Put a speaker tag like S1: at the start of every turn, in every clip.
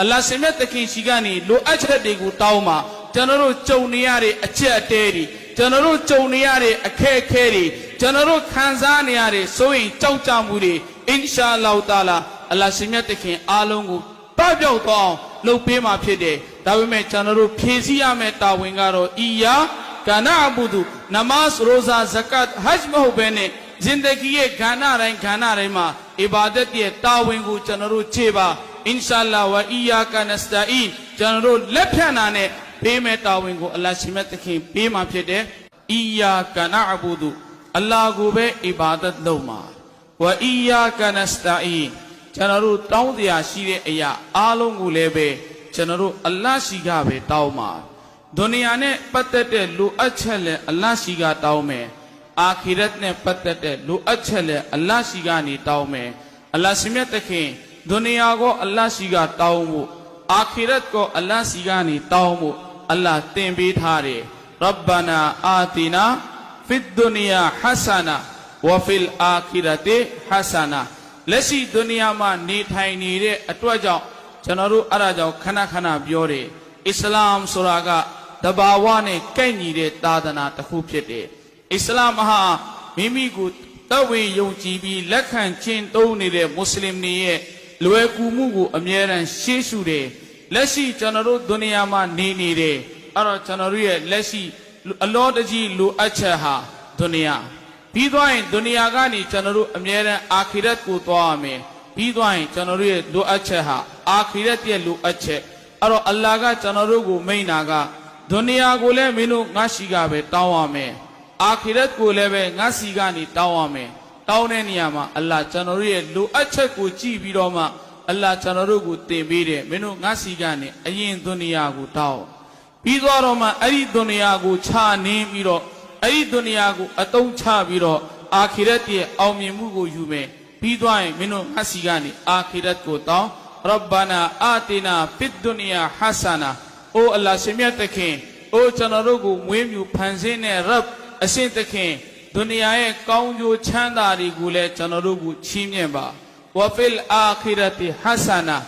S1: အလ္လာဟ်ရှင်မြတ်သခင်ရှိကနေလိုအပ်ချက်တွေကိုတောင်းမှာကျွန်တော်တို့ကြုံနေရတဲ့အချက်အတဲတွေကျွန်တော်တို့ကြုံနေရတဲ့အခက်အခဲတွေကျွန်တော်တို့ခံစားနေရတဲ့စိုးရင်ကြောက်ကြမှုတွေအင်ရှာအလ္လာဟ်တာလာအလ္လာဟ်ရှင်မြတ်သခင်အားလုံးကိုပပြောက်သွားအောင်လုပ်ပေးမှာဖြစ်တယ်ဒါပေမဲ့ကျွန်တော်တို့ဖြည့်ဆည်းရမယ့်တာဝန်ကတော့အီယာကာနာအဘူဒူနမတ်ရိုဇာဇကတ်ဟဂျ်မဟုတ်ဘဲနဲ့ဇင်ဒဂီရဲ့ခန္ဓာတိုင်းခန္ဓာတိုင်းမှာအီဘာဒတ်ရဲ့တာဝန်ကိုကျွန်တော်တို့ခြေပါ အင်ရှာလာဝအီယာကနစတာအီကျွန်တော်တို့လက်ဖြန့်တာနဲ့ပေးမဲ့တာဝန်ကိုအလ္လာဟ်ရှင်မြတ်သခင်ပေးမှာဖြစ်တယ်အီယာကနာအဘူဒူအလ္လာဟ်ကိုပဲအီဘာဒတ်လုပ်မှာဝအီယာကနစတာအီကျွန်တော်တို့တောင်းတရားရှိတဲ့အရာအားလုံးကိုလည်းပဲကျွန်တော်တို့အလ္လာဟ်ရှိကပဲတောင်းမှာဒုနီယာနဲ့ပတ်သက်တဲ့လူအပ်ချက်လည်းအလ္လာဟ်ရှိကတောင်းမယ်အာခိရတ်နဲ့ပတ်သက်တဲ့လိုအပ်ချက်လဲအလ္လာဟ်ရှိကနေတောင်းမယ်အလ္လာဟ်ရှင်မြတ်တခင် ဒုနီယာကိုအလ္လာဟ်ရှိကတောင်းဖို့အာခိရတ်ကိုအလ္လာဟ်ရှိကနေတောင်းဖို့အလ္လာဟ်တင်ပေးထားတယ်ရဗ္ဗနာအာတီနာဖစ်ဒုနီယာဟဆာနာဝဖီလ်အာခိရတေဟဆာနာလက်ရှိဒုနီယာမှာနေထိုင်နေတဲ့အတွက်ကြောင့်ကျွန်တော်တို့အဲ့ဒါကြောင့်ခဏခဏပြောတယ်အစ္စလာမ်ဆိုတာကတဘာဝနဲ့ကိုက်ညီတဲ့သာသနာတစ်ခုဖြစ်တယ်အစ္စလာမ်ဟာမိမိကိုတဝေယုံကြည်ပြီးလက်ခံခြင်းသုံးနေတဲ့မွတ်စလင်တွေရဲ့ လွယ်ကူမှုကိုအမြဲတမ်းရှေ့ရှုတယ်လက်ရှိကျွန်တော်တို့ဒုနီယာမှာနေနေတယ်အဲ့တော့ကျွန်တော်တို့ရဲ့လက်ရှိအလောတကြီးလိုအပ်ချက်ဟာဒုနီယာပြီးသွားရင်ဒုနီယာကနေကျွန်တော်တို့အမြဲတမ်းအာခိရတ်ကိုသွားရမယ်ပြီးသွားရင်ကျွန်တော်တို့ရဲ့လိုအပ်ချက်ဟာအာခိရတ်ရဲ့လိုအပ်ချက်အဲ့တော့အလ္လာဟ်ကကျွန်တော်တို့ကိုမိန့်တာကဒုနီယာကိုလည်းမင်းတို့ငါရှိကပဲတောင်းရမယ်အာခိရတ်ကိုလည်းပဲငါစီကနေတောင်းရမယ် တောင်းတဲ့နေရာမှာအလ္လာဟ်ကျွန်တော်တို့ရဲ့လိုအပ်ချက်ကိုကြည့်ပြီးတော့မှအလ္လာဟ်ကျွန်တော်တို့ကိုတင်ပေးတယ်မင်းတို့ငါစီကနေအရင်ဒုနီယာကိုတောင်းပြီးသွားတော့မှအဲ့ဒီဒုနီယာကိုခြာနင်းပြီးတော့အဲ့ဒီဒုနီယာကိုအတုံးချပြီးတော့အာခိရတ်ရဲ့အောင်မြင်မှုကိုယူမယ်ပြီးသွားရင်မင်းတို့ငါစီကနေအာခိရတ်ကိုတောင်းရဗ္ဗနာအာတီနာဖစ်ဒုနီယာဟဆာနာအိုအလ္လာဟ်ရှင်မြတ်သခင်အိုကျွန်တော်တို့ကိုမွေးမြူဖန်ဆင်းတဲ့ရဗ်အရှင်သခင် ဒုနီယာရဲ့ကောင်းကျိုးချမ်းသာတွေကိုလည်းကျွန်တော်တို့ကိုချီးမြှင့်ပါဝဖီလ်အာခိရတ်ဟဆာနာ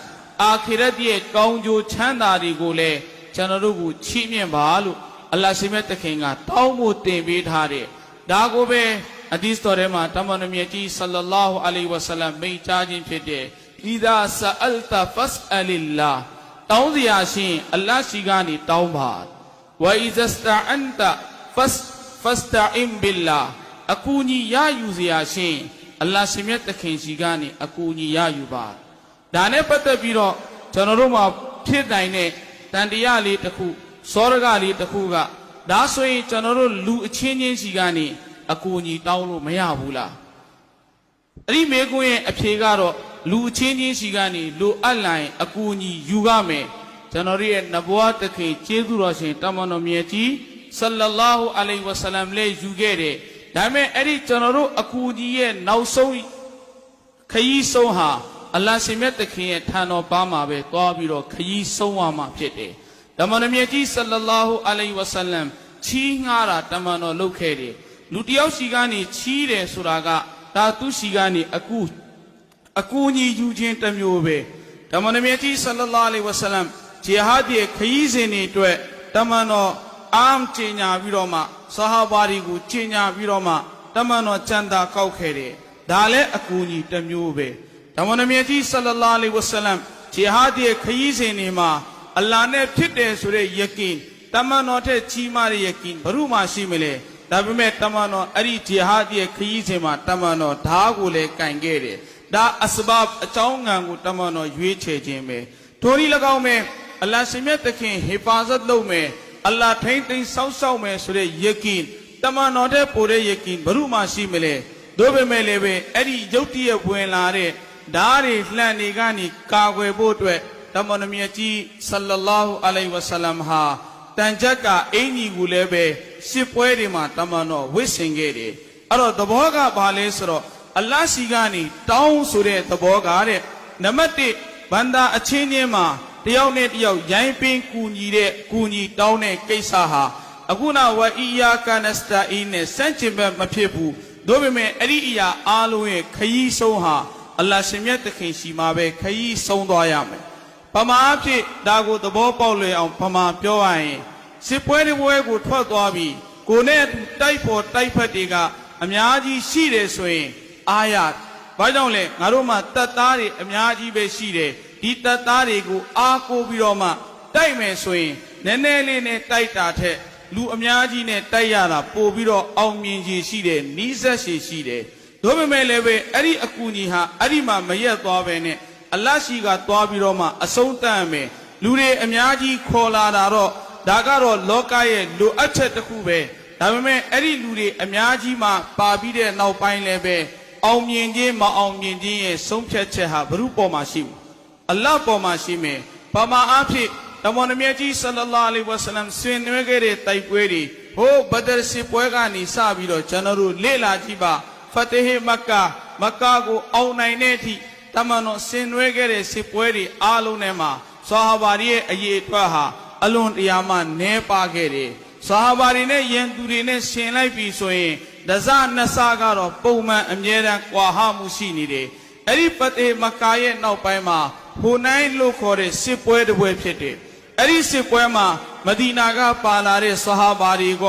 S1: အာခိရတ်ရဲ့ကောင်းကျိုးချမ်းသာတွေကိုလည်းကျွန်တော်တို့ကိုချီးမြှင့်ပါလို့အလ္လာဟ်ရှင်မြတ်သခင်ကတောင်းဖို့တင်ပေးထားတယ်ဒါကိုပဲအဒီစ်တော်ထဲမှာတမန်တော်မြတ်ကြီးဆလ္လာလာဟူအလိုင်ဝဆလမ်မိန့်ကြားခြင်းဖြစ်တယ်အီဒါဆာအလ်တာဖတ်အလ illah တောင်းစရာရှင်အလ္လာဟ်ရှိကနေတောင်းပါဝအီဇစတာအန်တာ fast ဖစတာ အင်ဘီလာအကူညီရယူเสียရှင်အလ္လာဟ်ရှင်မြတ်သခင်ရှိကနေအကူညီရယူပါဒါနဲ့ပတ်သက်ပြီးတော့ကျွန်တော်တို့မှာဖြစ်နိုင်တဲ့တန်တရားလေးတစ်ခုစောရကလေးတစ်ခုကဒါဆိုရင်ကျွန်တော်တို့လူအချင်းချင်းရှိကနေအကူညီတောင်းလို့မရဘူးလားအဲ့ဒီမေကွန်းရဲ့အဖြေကတော့လူအချင်းချင်းရှိကနေလူအပ်လိုက်အကူညီယူရမယ်ကျွန်တော်တို့ရဲ့နဘဝတခင်ကျေးဇူးတော်ရှင်တမန်တော်မြတ်ကြီး ဆလ္လာလာဟူအလိုင်ဝဆလမ်လေးယူခဲ့တယ်ဒါပေမဲ့အဲ့ဒီကျွန်တော်တို့အကူကြီးရဲ့နောက်ဆုံးခရီးဆုံးဟာအလ္လာဟ်ရှင်မြတ်သခင်ရဲ့ထံတော်ပါမှာပဲသွားပြီးတော့ခရီးဆုံးသွားမှာဖြစ်တယ်ဓမ္မနမြတ်ကြီးဆလ္လာလာဟူအလိုင်ဝဆလမ်ချီးငှားတာတမန်တော်လုပ်ခဲ့တယ်လူတယောက်စီကနေချီးတယ်ဆိုတာကဒါသူစီကနေအကူအကူညီယူခြင်းတစ်မျိုးပဲဓမ္မနမြတ်ကြီးဆလ္လာလာအလိုင်ဝဆလမ်ဂျီဟာဒ်ရဲ့ခရီးစဉ်တွေအတွက်တမန်တော် အာမ်ကျင်ညာပြီးတော့မှဆဟာဘာတွေကိုကျင်ညာပြီးတော့မှတမန်တော်ကျန်တာကောက်ခဲ့တယ်ဒါလည်းအကူအညီတစ်မျိုးပဲဓမ္မနမြတ်ကြီးဆလလာလိဝဆလမ်ဂျီဟာဒ်ရဲ့ခရီးစဉ်တွေမှာအလ္လာဟ်နဲ့ဖြစ်တယ်ဆိုတဲ့ယကင်တမန်တော်ထက်ကြီးမားတဲ့ယကင်ဘယ်သူမှရှိမလဲဒါပေမဲ့တမန်တော်အဲ့ဒီဂျီဟာဒ်ရဲ့ခရီးစဉ်မှာတမန်တော်ဓားကိုလည်းကင်ခဲ့တယ်ဒါအစဘပ်အကြောင်းငံကိုတမန်တော်ရွေးချယ်ခြင်းပဲထိုနည်း၎င်းပဲအလ္လာဟ်ရှင်မြတ်သခင်ဟေဖာဇတ်လုပ်မယ် အလ္လာဟ်ထိမ့်သိမ်းစောင့်ရှောက်မယ်ဆိုတဲ့ယကင်တမန်တော်တဲ့ပိုတဲ့ယကင်ဘ ᱹ မှရှိမလဲတို့ပေမဲ့လည်းပဲအဲ့ဒီယုတ်တရက်ဝင်လာတဲ့ဓားတွေလှန်နေကနေကာကွယ်ဖို့အတွက်တမန်တော်မြတ်ကြီးဆလ္လာလာဟူအလိုင်ဝဆလမ်ဟာတန်ချက်ကအင်ကြီးကိုလည်းပဲရှစ်ပွဲတွေမှာတမန်တော်ဝစ်ဆင်ခဲ့တယ်အဲ့တော့သဘောကဘာလဲဆိုတော့အလ္လာဟ်စီကနေတောင်းဆိုတဲ့သဘောကတဲ့နံပါတ်1ဘန္တာအချင်းချင်းမှာ တယောက်နဲ့တယောက်ရိုင်းပင်းကူညီတဲ့ကူညီတောင်းတဲ့ကိစ္စဟာအခုနဝအီယာကနစတာအီနဲ့စန့်ကျင်ဘက်မဖြစ်ဘူးတို့ပေမဲ့အဲ့ဒီအရာအားလုံးရဲ့ခရီးဆုံးဟာအလ္လာဟ်ရှင်မြတ်သခင်ရှိမှာပဲခရီးဆုံးသွားရမယ်ဘဗမာအဖြစ်ဒါကိုသဘောပေါက်လွယ်အောင်ဗမာပြောရရင်စစ်ပွဲတွေပွဲကိုထွက်သွားပြီးကိုနဲ့အတူတိုက်ဖို့တိုက်ဖက်တွေကအများကြီးရှိတယ်ဆိုရင်အားရဘာကြောင့်လဲငါတို့မှာတပ်သားတွေအများကြီးပဲရှိတယ် ဒီတပ်သားတွေကိုအားကိုးပြီးတော့မှတိုက်မယ်ဆိုရင်နည်းနည်းလေးနဲ့တိုက်တာထက်လူအများကြီးနဲ့တိုက်ရတာပို့ပြီးတော့အောင်မြင်ကြီးရှိတယ်နီးစပ်ရှိရှိတယ်ဒါပေမဲ့လည်းပဲအဲ့ဒီအကူကြီးဟာအဲ့ဒီမှာမရက်သွားပဲနဲ့အလတ်ရှိကသွားပြီးတော့မှအဆုံးတတ်မယ်လူတွေအများကြီးခေါ်လာတာတော့ဒါကတော့လောကရဲ့လိုအပ်ချက်တစ်ခုပဲဒါပေမဲ့အဲ့ဒီလူတွေအများကြီးမှပါပြီးတဲ့နောက်ပိုင်းလည်းပဲအောင်မြင်ခြင်းမအောင်မြင်ခြင်းရဲ့ဆုံးဖြတ်ချက်ဟာဘုရုပေါ်မှာရှိဘူး အလတ်ပေါ်မှာရှိမယ်ဘာမှအဖြစ်တမန်တော်မြတ်ကြီးဆလလာလဟ်ဝဆလမ်ဆင်နွှဲခဲ့တဲ့တိုက်ပွဲတွေဟိုဘဒရစစ်ပွဲကနေစပြီးတော့ကျွန်တော်တို့လေ့လာကြည့်ပါဖတ်ဟေမက္ကာမက္ကာကိုအောင်နိုင်တဲ့အထိတမန်တော်ဆင်နွှဲခဲ့တဲ့စစ်ပွဲတွေအားလုံးထဲမှာဆာဟာဘာတွေရဲ့အရေးအတွက်ဟာအလွန်တရာမှနည်းပါခဲ့တယ်ဆာဟာဘာတွေနဲ့ယန်သူတွေနဲ့ရှင်လိုက်ပြီဆိုရင်ဒဇနှစ်ဆကတော့ပုံမှန်အမြဲတမ်းကွာဟမှုရှိနေတယ်အဲ့ဒီဖတ်ဟေမက္ကာရဲ့နောက်ပိုင်းမှာ ဟိုနိုင်လို့ခေါ်တဲ့စစ်ပွဲတစ်ပွဲဖြစ်တယ်အဲ့ဒီစစ်ပွဲမှာမဒီနာကပါလာတဲ့ဆဟာဘာတွေက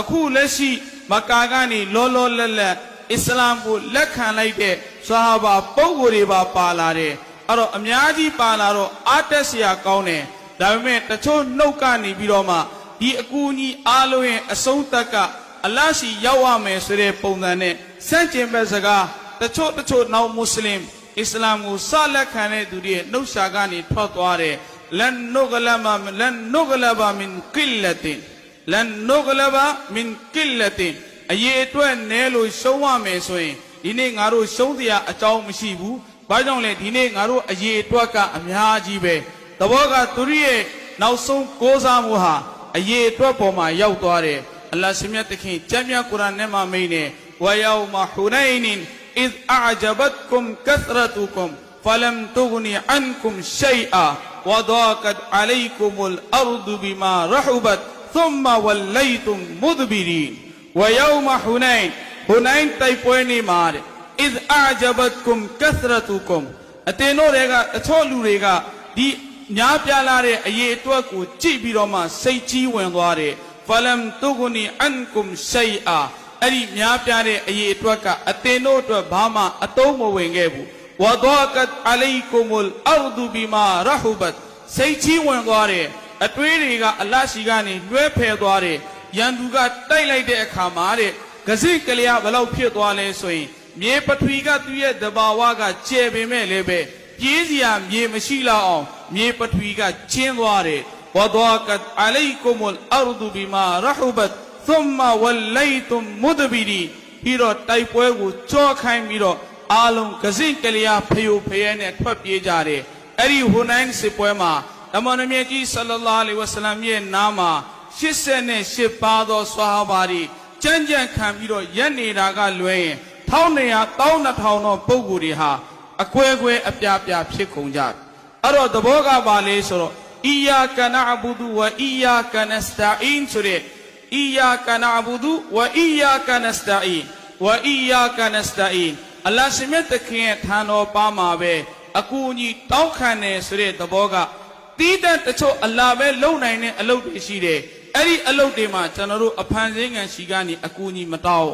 S1: အခုလက်ရှိမက္ကာကနေလောလောလတ်လတ်အစ္စလာမ်ကိုလက်ခံလိုက်တဲ့ဆဟာဘာပုဂ္ဂိုလ်တွေပါပါလာတယ်အဲ့တော့အများကြီးပါလာတော့အားတက်စရာကောင်းတယ်ဒါပေမဲ့တချို့နှုတ်ကနေပြီးတော့မှဒီအကူအညီအားလုံးရဲ့အဆုံးသတ်ကအလတ်ရှိရောက်ရမယ်ဆိုတဲ့ပုံစံနဲ့စန့်ကျင်ဘက်စကားတချို့တချို့နောက်မွတ်စလင် အစ္စလာမ်ကိုစလက်ခံတဲ့သူတွေရဲ့နှုတ်ရှာကနေထွက်သွားတယ်လန်နုဂလဘလန်နုဂလဘမင်ကိလတင်လန်နုဂလဘမင်ကိလတင်အရေးအတွက်နဲလို့ရှုံးရမယ်ဆိုရင်ဒီနေ့ငါတို့ရှုံးစရာအကြောင်းမရှိဘူးဘာကြောင့်လဲဒီနေ့ငါတို့အရေးအတွက်ကအများကြီးပဲတဘောကသူတို့ရဲ့နောက်ဆုံးကိုးစားမှုဟာအရေးအတွက်ပေါ်မှာရောက်သွားတယ်အလ္လာဟ်ရှင်မြတ်တခင်ကျမ်းမြတ်ကုရ်အာန်ထဲမှာမိန်နေဝယောမဟူနိုင်း إذ أعجبتكم كثرتكم فلم تغن عنكم شيئا وضاقت عليكم الأرض بما رحبت ثم وليتم مدبرين ويوم حنين حنين تيبويني مار إذ أعجبتكم كثرتكم အတင်တို့တွေကအချော့လူတွေကဒီညားပြလာတဲ့အရေးအတွက်ကိုကြည့်ပြီးတော့မှစိတ်ကြီးဝင်သွားတယ်ဖလမ်တုဂနီအန်ကုမ်ရှိအာ အဲ့ဒီညားပြတဲ့အရေးအတွက်ကအတင်တို့အတွက်ဘာမှအတုံးမဝင်ခဲ့ဘူးဝဒါကတ်အလိုင်ကုမလ်အာဒူဘီမာရဟူဘတ်စိတ်ကြီးဝင်သွားတယ်အတွေးတွေကအလတ်ရှိကနေလွှဲဖယ်သွားတယ်ရန်သူကတိုက်လိုက်တဲ့အခါမှာတဲ့ကစိကလျာဘလောက်ဖြစ်သွားလဲဆိုရင်မြေပထဝီကသူ့ရဲ့တဘာဝကကျဲပေမဲ့လည်းပဲပြေးစရာမြေမရှိလောက်အောင်မြေပထဝီကကျင်းသွားတယ်ဝဒါကတ်အလိုင်ကုမလ်အာဒူဘီမာရဟူဘတ် သုမ္မာဝလိတုမုဒဘီရီပြီးတော့တိုက်ပွဲကိုကြောခိုင်းပြီးတော့အာလုံးကစင့်ကလျာဖယိုဖယဲနဲ့ထွက်ပြေးကြတယ်အဲ့ဒီဟွန်နိုင်စစ်ပွဲမှာဓမ္မနမြတ်ကြီးဆလလာလီဝဆလမ်ရဲ့နားမှာ88ပါသောဆွာဟာဘာတွေကြမ်းကြမ်းခံပြီးတော့ရက်နေတာကလွဲရင်1200 1200တော့ပုံကိုယ်တွေဟာအကွဲကွဲအပြားပြားဖြစ်ကုန်ကြတယ်အဲ့တော့သဘောကပါလေဆိုတော့အီယာကနအဘူဒူဝအီယာကနစတိုင်ဆိုတဲ့ အိယာကနာဘူဒူဝအိယာကနစတိုင်ဝအိယာကနစတိုင်အလ္လာဟ်ရှင်မြတ်သခင်ရဲ့ထံတော်ပါမှာပဲအကူအညီတောင်းခံတယ်ဆိုတဲ့သဘောကတီးတန့်တချို့အလာပဲလုံနိုင်တဲ့အလုပ်တွေရှိတယ်အဲ့ဒီအလုပ်တွေမှာကျွန်တော်တို့အဖန်စင်းငံရှိကနေအကူအညီမတောင်း